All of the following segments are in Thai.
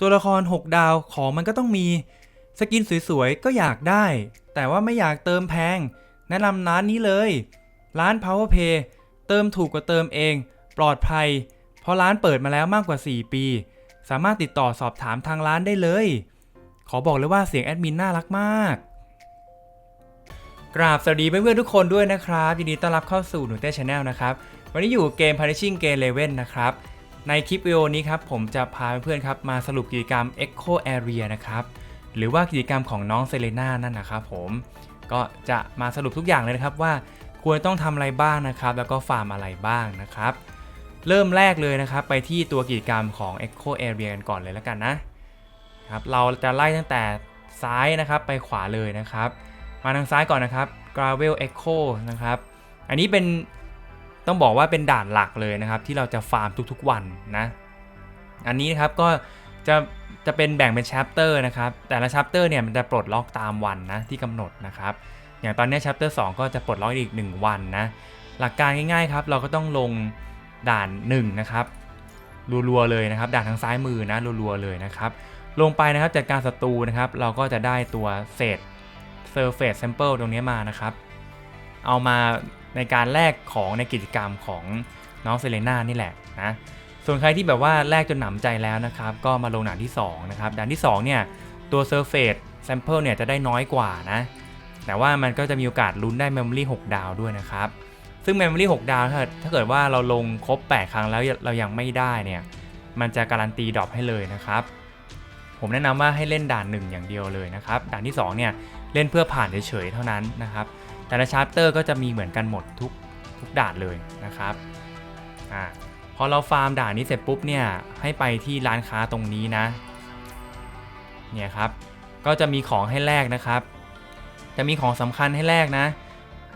ตัวละคร 6 ดาวของมันก็ต้องมี สกินสวยๆ ก็อยากได้ แต่ว่าไม่อยากเติมแพง แนะนำร้านนี้เลย ร้าน Power Pay เติมถูกกว่าเติมเอง ปลอดภัย เพราะร้านเปิดมาแล้วมากกว่า 4 ปี สามารถติดต่อสอบถามทางร้านได้เลย ขอบอกเลยว่าเสียงแอดมินน่ารักมาก กราบสวัสดีเพื่อนๆทุกคนด้วยนะครับยินดีต้อนรับเข้าสู่หนูเต้ชาแนลนะครับ วันนี้อยู่เกม Punishing Game Level นะครับ ในคลิปวิดีโอนี้ครับผมจะพาเพื่อนๆครับมาสรุปกิจกรรม Echo Area นะครับหรือว่ากิจกรรมของน้องเซเลน่านั่นนะครับผมก็จะมาสรุปทุกอย่างเลยนะครับว่าควรต้องทำอะไรบ้างนะครับ แล้วก็ฟาร์มอะไรบ้างนะครับ เริ่มแรกเลยนะครับไปที่ตัวกิจกรรมของ Echo Area กันก่อนเลยแล้วกันนะครับเราจะไล่ตั้งแต่ซ้ายนะครับไปขวาเลยนะครับ มาทางซ้ายก่อนนะครับ Gravel Echo นะครับอันนี้เป็น ต้องบอกว่าเป็นด่านหลักเลยนะครับ ที่เราจะฟาร์มทุกๆวันนะ อันนี้นะครับก็จะจะเป็นแบ่งเป็น chapter นะครับ แต่ละ chapter เนี่ยมันจะปลดล็อกตามวันนะที่กำหนดนะครับ อย่างตอนนี้ chapter 2ก็จะปลดล็อกอีก 1 วันนะ หลักการง่ายๆครับ เราก็ต้องลงด่าน1นะครับรัวๆเลยนะครับ ด่านทางซ้ายมือนะรัวๆเลยนะครับ ลงไปนะครับจัดการศัตรูนะครับ เราก็จะได้ตัวเศษ surface sample ตรงนี้มานะครับ เอามา ในการแลกของในกิจกรรมของน้องเซเลน่านี่แหละนะส่วนใครที่แบบว่าแลกจนหนำใจแล้วนะครับ ก็มาลงด่านที่2นะครับด่านที่2เนี่ยตัว surface sample เนี่ยจะได้น้อยกว่านะ แต่ว่ามันก็จะมีโอกาสลุ้นได้ memory 6 ดาวด้วยนะครับ ซึ่ง memory 6 ดาวถ้าถ้าเกิดว่าเราลงครบ 8 ครั้งแล้วเรายังไม่ได้เนี่ยมันจะการันตีดรอปให้เลยนะครับ ผมแนะนำว่าให้เล่นด่าน 1 อย่างเดียวเลยนะครับ ด่านที่2เนี่ยเล่นเพื่อผ่านเฉยๆเท่านั้นนะครับ แต่ละชาร์เตอร์ก็จะมีเหมือนกันหมดทุกทุกด่านเลยนะครับอ่าพอเราฟาร์มด่านนี้เสร็จปุ๊บเนี่ยให้ไปที่ร้านค้าตรงนี้นะเนี่ยครับก็จะมีของให้แลกนะครับ จะมีของสำคัญให้แลกนะ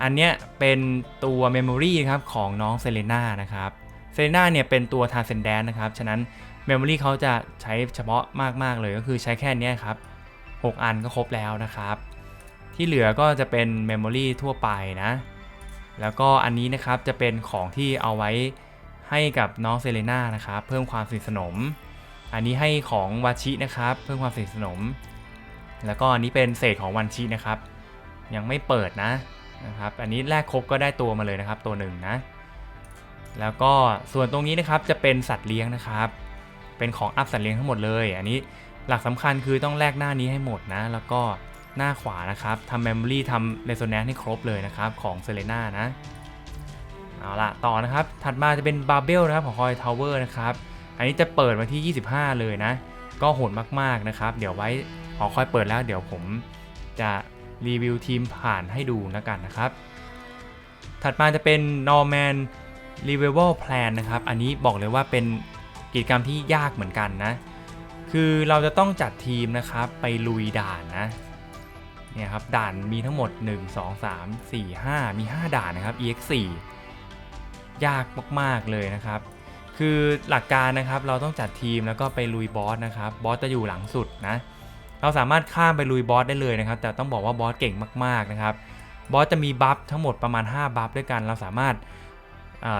อันเนี้ยเป็นตัว Memory ครับของน้องเซเลน่านะครับเซเลน่าเนี่ยเป็นตัว Transcendent นะครับ ฉะนั้น Memory เขาจะใช้เฉพาะมาก ๆ เลยก็คือใช้แค่นี้ครับ 6 อันก็ครบแล้วนะครับ ที่เหลือก็จะเป็น Memory ทั่วไปนะ แล้วก็อันนี้นะครับจะเป็นของที่เอาไว้ให้กับน้องเซเลน่านะครับเพิ่มความสนิทสนม อันนี้ให้ของวาชินะครับ เพิ่มความสนิทสนม แล้วก็อันนี้เป็นเศษของวันชินะครับ ยังไม่เปิดนะนะครับ อันนี้แรกครบก็ได้ตัวมาเลยนะครับ ตัวหนึ่งนะ แล้วก็ส่วนตรงนี้นะครับจะเป็นสัตว์เลี้ยงนะครับ เป็นของอัพสัตว์เลี้ยงทั้งหมดเลย อันนี้หลักสำคัญคือต้องแลกหน้านี้ให้หมดนะ แล้วก็ หน้าขวานะครับทำ Memory ทำ Resonance ให้ครบเลยนะครับของ s e l e n a นะ เอาละต่อนะครับ ถัดมาจะเป็น Barbell นะครับของ Coin Tower นะครับ อันนี้จะเปิดวันที่ 25 เลยนะ ก็โหดมากๆนะครับ เดี๋ยวไว้หอคอยเปิดแล้ว เดี๋ยวผมจะรีวิวทีมผ่านให้ดูนะกันนะครับ ถัดมาจะเป็น Norman Revival Plan นะครับ อันนี้บอกเลยว่าเป็นกิจกรรมที่ยากเหมือนกันนะ คือเราจะต้องจัดทีมนะครับไปลุยด่านนะ เนี่ยครับด่านมีทั้งหมด 1 2 3 4 5 มี 5 ด่านนะครับ EX4 ยากมากๆเลยนะครับ คือหลักการนะครับเราต้องจัดทีมแล้วก็ไปลุยบอสนะครับบอสจะอยู่หลังสุดนะเราสามารถข้ามไปลุยบอสได้เลยนะครับ แต่ต้องบอกว่าบอสเก่งมากๆนะครับบอสจะมีบัฟทั้งหมดประมาณ 5 บัฟด้วยกัน เราสามารถ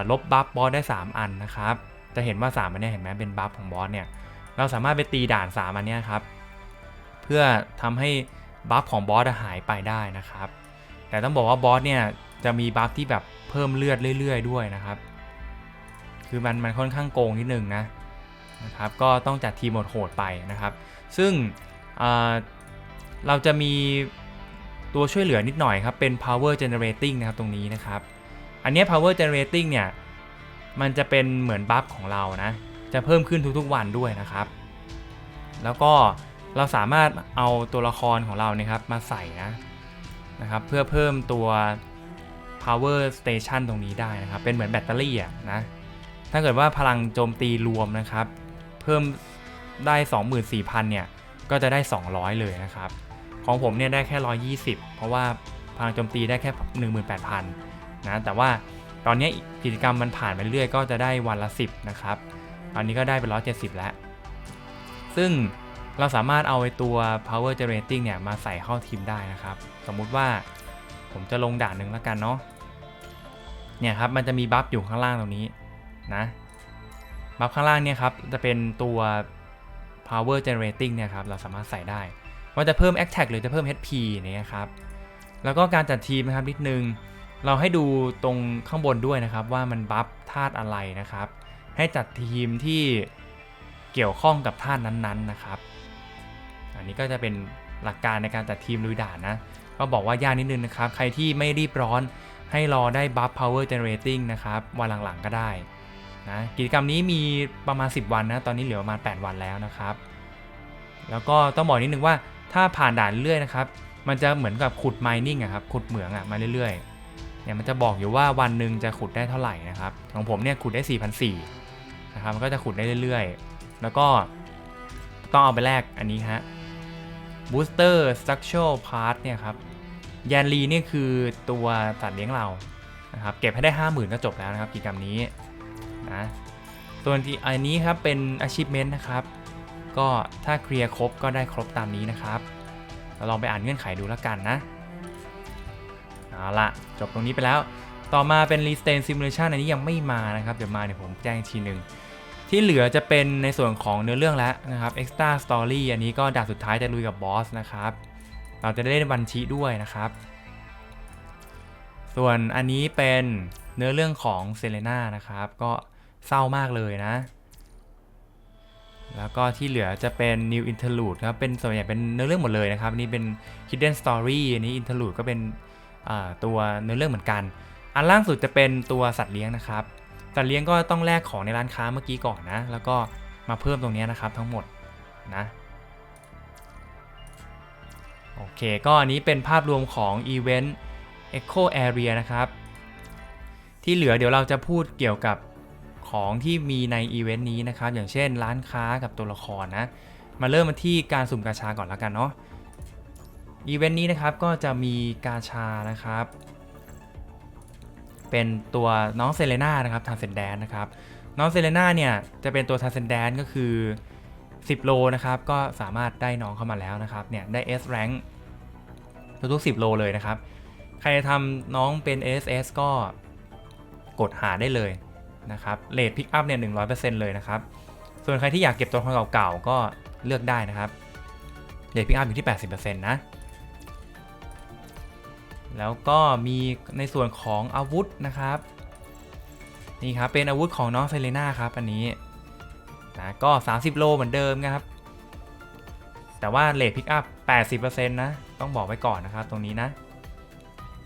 ลบบัฟบอสได้ 3 อันนะครับจะเห็นว่า3อันนี้เห็นไหมเป็นบัฟของบอสเนี่ยเราสามารถไปตีด่าน 3 อันนี้ครับเพื่อทำให้ บัฟของบอสหายไปได้นะครับ แต่ต้องบอกว่าบอสเนี่ยจะมีบัฟที่แบบเพิ่มเลือดเรื่อย ๆ ด้วยนะครับ คือมันมันค่อนข้างโกงนิดนึงนะนะครับ ก็ต้องจัดทีมโหดๆไปนะครับ ซึ่งเราจะมีตัวช่วยเหลือนิดหน่อยครับ เป็น power generating นะครับตรงนี้นะครับ อันนี้ power generating เนี่ย มันจะเป็นเหมือนบัฟของเรานะ จะเพิ่มขึ้นทุกๆวันด้วยนะครับ แล้วก็ เราสามารถเอาตัวละครของเราเนี่ยครับมาใส่นะนะครับเพื่อเพิ่มตัว power station ตรงนี้ได้นะครับ เป็นเหมือนแบตเตอรี่อะนะถ้าเกิดว่าพลังโจมตีรวมนะครับ เพิ่มได้ 24,000 เนี่ย ก็จะได้ 200 เลยนะครับ ของผมเนี่ยได้แค่ 120 เพราะว่าพลังโจมตีได้แค่ 18,000 นะแต่ว่าตอนนี้กิจกรรมมันผ่านไปเรื่อยก็จะได้วันละ 10 นะครับ ตอนนี้ก็ได้เป็น 170 แล้ว ซึ่ง เราสามารถเอาไอตัว power generating เนี่ยมาใส่เข้าทีมได้นะครับ สมมุติว่าผมจะลงด่านหนึ่งแล้วกันเนาะเนี่ยครับมันจะมีบัฟอยู่ข้างล่างตรงนี้นะบัฟข้างล่างเนี่ยครับจะเป็นตัว power generating เนี่ยครับเราสามารถใส่ได้ว่าจะเพิ่ม attack หรือจะเพิ่ม HP เนี่ยครับแล้วก็การจัดทีมนะครับนิดนึง เราให้ดูตรงข้างบนด้วยนะครับ ว่ามันบัฟธาตุอะไรนะครับ ให้จัดทีมที่เกี่ยวข้องกับธาตุนั้นๆนะครับ อันนี้ก็จะเป็นหลักการในการจัดทีมลุยด่านนะ ก็บอกว่ายากนิดนึงนะครับ ใครที่ไม่รีบร้อนให้รอได้บัฟ power generating นะครับ วันหลังๆก็ได้นะกิจกรรมนี้มีประมาณ 10 วันนะ ตอนนี้เหลือประมาณ 8 วันแล้วนะครับ แล้วก็ต้องบอกนิดนึงว่าถ้าผ่านด่านเรื่อยนะครับ มันจะเหมือนกับขุด mining อะครับ ขุดเหมืองอะมาเรื่อยๆ เนี่ยมันจะบอกอยู่ว่าวันหนึ่งจะขุดได้เท่าไหร่นะครับ ของผมเนี่ยขุดได้ 4,400นะครับ มันก็จะขุดได้เรื่อยๆ แล้วก็ต้องเอาไปแลกอันนี้ฮะ booster structural part เนี่ยครับแยนลีนี่คือตัวสัตว์เลี้ยงเรานะครับเก็บให้ได้ 50,000 ก็จบแล้วนะครับกิจกรรมนี้นะส่วนที่อันนี้ครับเป็น achievement นะครับก็ถ้าเคลียร์ครบก็ได้ครบตามนี้นะครับ เราลองไปอ่านเงื่อนไขดูแล้วกันนะเอาละจบตรงนี้ไปแล้ว ต่อมาเป็น r e s t a i n Simulation อันนี้ยังไม่มานะครับ เดี๋ยวมาเดี๋ยผมแจ้งทีหนึ่ง ที่เหลือจะเป็นในส่วนของเนื้อเรื่องแล้วนะครับ Extra Story อันนี้ก็ด่านสุดท้ายจะลุยกับบอสนะครับ เราจะได้เล่นบัญชีด้วยนะครับ ส่วนอันนี้เป็นเนื้อเรื่องของเซเลน่านะครับ ก็เศร้ามากเลยนะ แล้วก็ที่เหลือจะเป็น New Interlude ครับ เป็นส่วนใหญ่เป็นเนื้อเรื่องหมดเลยนะครับนนี้เป็น Hidden Story อันนี้ Interlude ก็เป็นตัวเนื้อเรื่องเหมือนกัน อันล่างสุดจะเป็นตัวสัตว์เลี้ยงนะครับ สัตว์เลี้ยงก็ต้องแลกของในร้านค้าเมื่อกี้ก่อนนะ แล้วก็มาเพิ่มตรงนี้นะครับทั้งหมดนะโอเค ก็อันนี้เป็นภาพรวมของ Event Echo Area นะครับ ที่เหลือเดี๋ยวเราจะพูดเกี่ยวกับของที่มีในอีเวนต์นี้นะครับ อย่างเช่นร้านค้ากับตัวละครนะ มาเริ่มมาที่การสุ่มกาชาก่อนแล้วกันเนาะอีเวนต์นี้นะครับก็จะมีกาชานะครับ เป็นตัวน้องเซเลน่านะครับทาเซนแดนนะครับน้องเซเลน่าเนี่ยจะเป็นตัวทาเซนแดนก็คือ 10 โลนะครับก็สามารถได้น้องเข้ามาแล้วนะครับเนี่ยได้ S rank ทุกๆ10 โลเลยนะครับ ใครจะทำน้องเป็น SS ก็กดหาได้เลยนะครับเลทพิกอัพเนี่ยหนึ่งเลยนะครับ ส่วนใครที่อยากเก็บตัวครเก่าๆก็เลือกได้นะครับเลทพิกอัพอยู่ที่ 80%นะ แล้วก็มีในส่วนของอาวุธนะครับ นี่ครับเป็นอาวุธของน้องเซเลน่าครับอันนี้นะก็ 30 โลเหมือนเดิมนะครับ แต่ว่าเลทพิกอัพ 80%นะ ต้องบอกไว้ก่อนนะครับตรงนี้นะ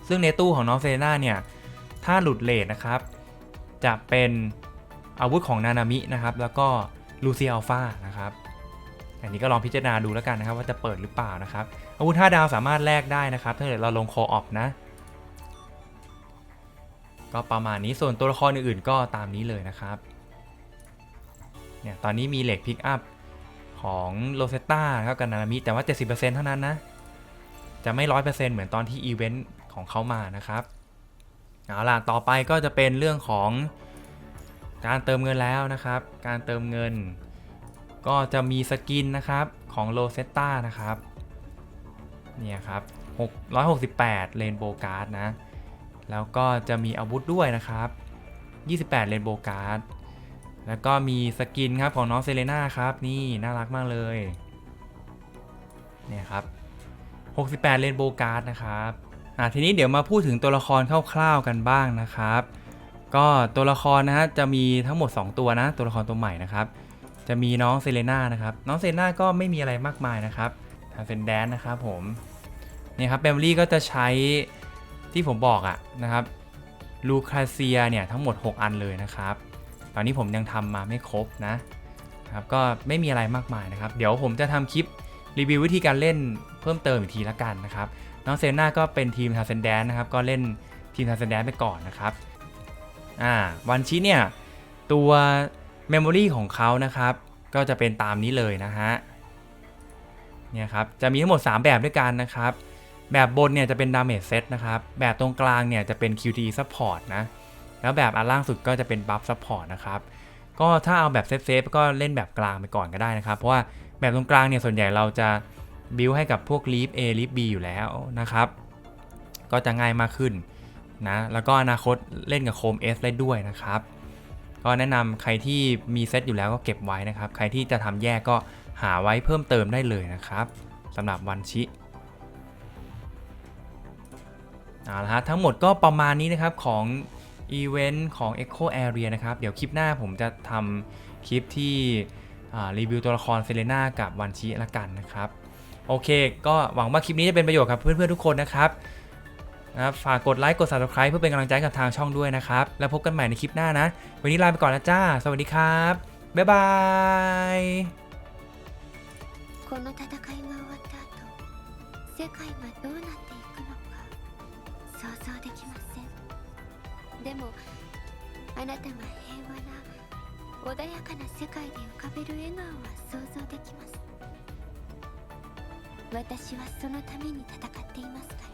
ซึ่งในตู้ของน้องเซเลน่าเนี่ย ถ้าหลุดเลทนะครับ จะเป็นอาวุธของนานามินะครับ แล้วก็ลูเซียอัลฟานะครับ อันนี้ก็ลองพิจารณาดูแล้วกันนะครับว่าจะเปิดหรือเปล่านะครับอาวุธ5ดาวสามารถแลกได้นะครับ ถ้าเกิดเราลงคอออฟนะ ก็ประมาณนี้ส่วนตัวละครอื่นๆก็ตามนี้เลยนะครับเนี่ยตอนนี้มีเหล็กพิกอัพของโรเซตตาครับกับนานามิแต่ว่า 70%เท่านั้นนะ จะไม่ 100%เหมือนตอนที่อีเวนต์ของเขามานะครับเอาล่ะต่อไปก็จะเป็นเรื่องของการเติมเงินแล้วนะครับ การเติมเงิน ก็จะมีสกินนะครับของโ o เซตตานะครับเนี่ยครับ668 เรนโบว์การ์ดนะ แล้วก็จะมีอาวุธด้วยนะครับ 28 เรนโบว์การ์ด แล้วก็มีสกินครับของน้องเซเลน่าครับ นี่น่ารักมากเลย เนี่ยครับ 68 เรนโบว์การ์ดนะครับอะทีนี้เดี๋ยวมาพูดถึงตัวละครคร่าวๆกันบ้างนะครับ ก็ตัวละครนะฮะจะมีทั้งหมด 2 ตัวนะ ตัวละครตัวใหม่นะครับ จะมีน้องเซเลน่านะครับ น้องเซเลน่าก็ไม่มีอะไรมากมายนะครับทางเซนแดนนะครับผมเนี่ยครับแบมลี่ก็จะใช้ที่ผมบอกอะนะครับลูคาเซียเนี่ยทั้งหมด 6 อันเลยนะครับ ตอนนี้ผมยังทำมาไม่ครบนะครับก็ไม่มีอะไรมากมายนะครับ เดี๋ยวผมจะทำคลิปรีวิววิธีการเล่นเพิ่มเติมอีกทีละกันนะครับน้องเซน่าก็เป็นทีมทาเซนแดนนะครับ ก็เล่นทีมทาเซนแดนไปก่อนนะครับอ่าวันชีเนี่ยตัว เมมโมรีของเขานะครับ ก็จะเป็นตามนี้เลยนะฮะเนี่ยครับจะมีทั้งหมด 3 แบบด้วยกันนะครับ แบบบนเนี่ยจะเป็น Damage Set นะครับ แบบตรงกลางเนี่ยจะเป็น QT Support นะ แล้วแบบอันล่างสุดก็จะเป็น Buff Support นะครับ ก็ถ้าเอาแบบเซฟเซฟก็เล่นแบบกลางไปก่อนก็ได้นะครับ เพราะว่าแบบตรงกลางเนี่ยส่วนใหญ่เราจะบิวให้กับพวก Leaf A Leaf B อยู่แล้วนะครับ ก็จะง่ายมากขึ้นนะ แล้วก็อนาคตเล่นกับโคม S ได้ด้วยนะครับ ก็แนะนำใครที่มีเซตอยู่แล้วก็เก็บไว้นะครับ ใครที่จะทำแยกก็หาไว้เพิ่มเติมได้เลยนะครับสำหรับวันชิเอาละฮะทั้งหมดก็ประมาณนี้นะครับของอีเวนต์ของ Echo Area นะครับ เดี๋ยวคลิปหน้าผมจะทำคลิปที่รีวิวตัวละครเซเลน่ากับวันชิละกันนะครับ โอเค ก็หวังว่าคลิปนี้จะเป็นประโยชน์กับเพื่อนๆทุกคนนะครับ นะครับ ฝากกดไลค์กด subscribe เพื่อเป็นกำลังใจให้กับทางช่องด้วยนะครับ แล้วพบกันใหม่ในคลิปหน้านะ วันนี้ลาไปก่อนนะจ้า สวัสดีครับ บ๊ายบาย この戦いが終わった後世界がどうなっていくのか想像できませんでもあなたが平和な穏やかな世界で浮かべる笑顔は想像できます私はそのために戦っていますから